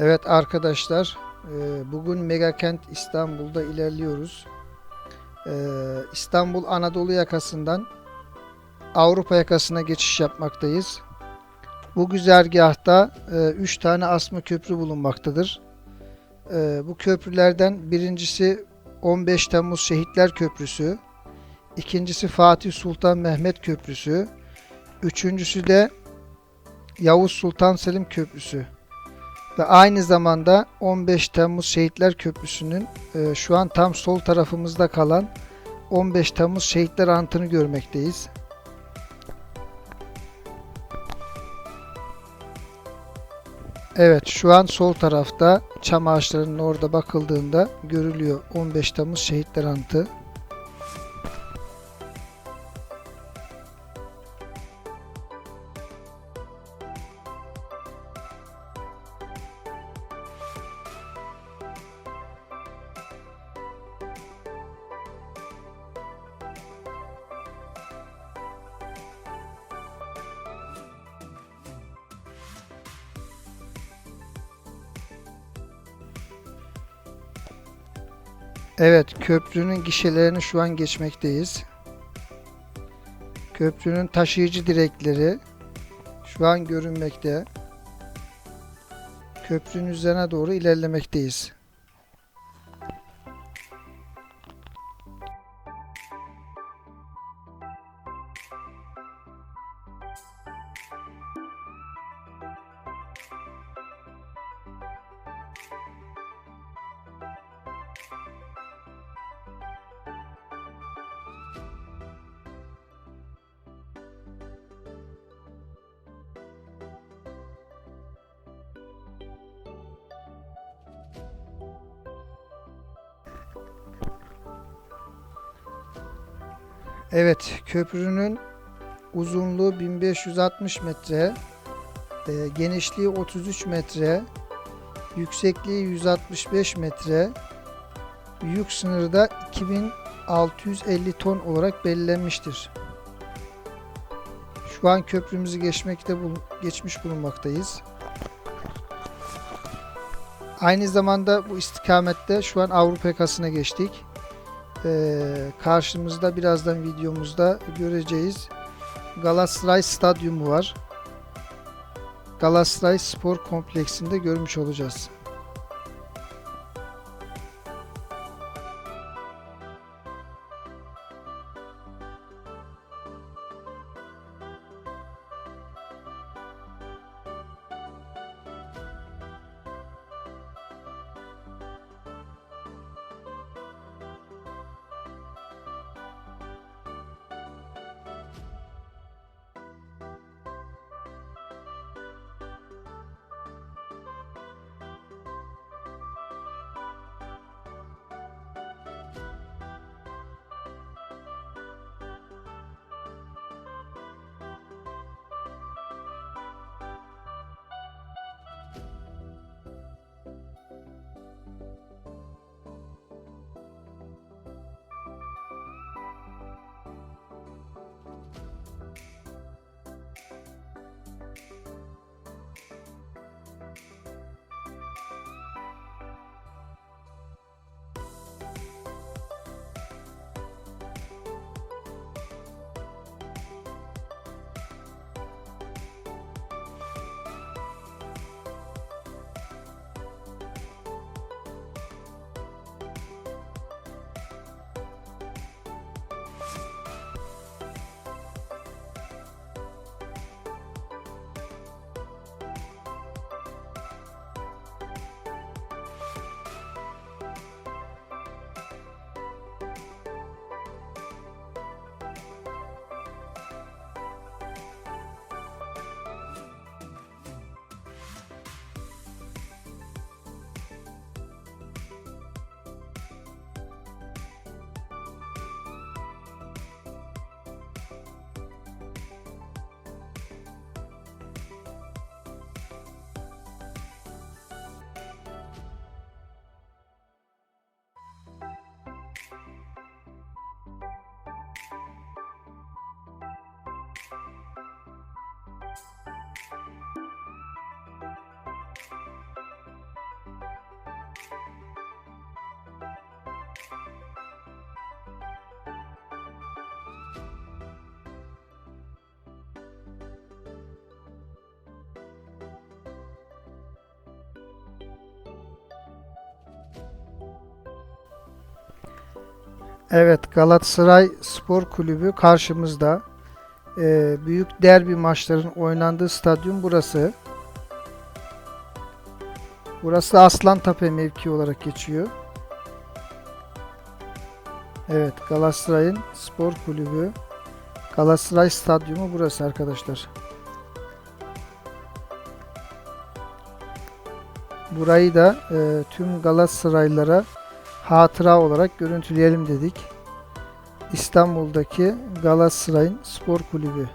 Evet arkadaşlar, e, bugün Megakent İstanbul'da ilerliyoruz. E, İstanbul Anadolu yakasından Avrupa yakasına geçiş yapmaktayız. Bu güzergahta 3 tane asma köprü bulunmaktadır. E, Bu köprülerden birincisi 15 Temmuz Şehitler Köprüsü, ikincisi Fatih Sultan Mehmet Köprüsü, üçüncüsü de Yavuz Sultan Selim Köprüsü ve aynı zamanda 15 Temmuz Şehitler Köprüsü'nün e, şu an tam sol tarafımızda kalan 15 Temmuz Şehitler Anıtı'nı görmekteyiz. Evet şu an sol tarafta çam ağaçlarının orada bakıldığında görülüyor 15 Temmuz Şehitler Anıtı. Evet, köprünün gişelerini şu an geçmekteyiz. Köprünün taşıyıcı direkleri şu an görünmekte. Köprünün üzerine doğru ilerlemekteyiz. Evet, köprünün uzunluğu 1560 metre, e, genişliği 33 metre, yüksekliği 165 metre, yük sınırı da 2650 ton olarak belirlenmiştir. Şu an köprümüzü geçmekte bul- geçmiş bulunmaktayız. Aynı zamanda bu istikamette şu an Avrupa yakasına geçtik. Ee, karşımızda birazdan videomuzda göreceğiz. Galatasaray Stadyumu var. Galatasaray Spor Kompleksinde görmüş olacağız. Evet Galatasaray Spor Kulübü karşımızda. Ee, büyük derbi maçların oynandığı stadyum burası. Burası Aslantepe mevki olarak geçiyor. Evet Galatasaray'ın Spor Kulübü. Galatasaray Stadyumu burası arkadaşlar. Burayı da e, tüm Galatasaraylılara hatıra olarak görüntüleyelim dedik. İstanbul'daki Galatasaray'ın spor kulübü.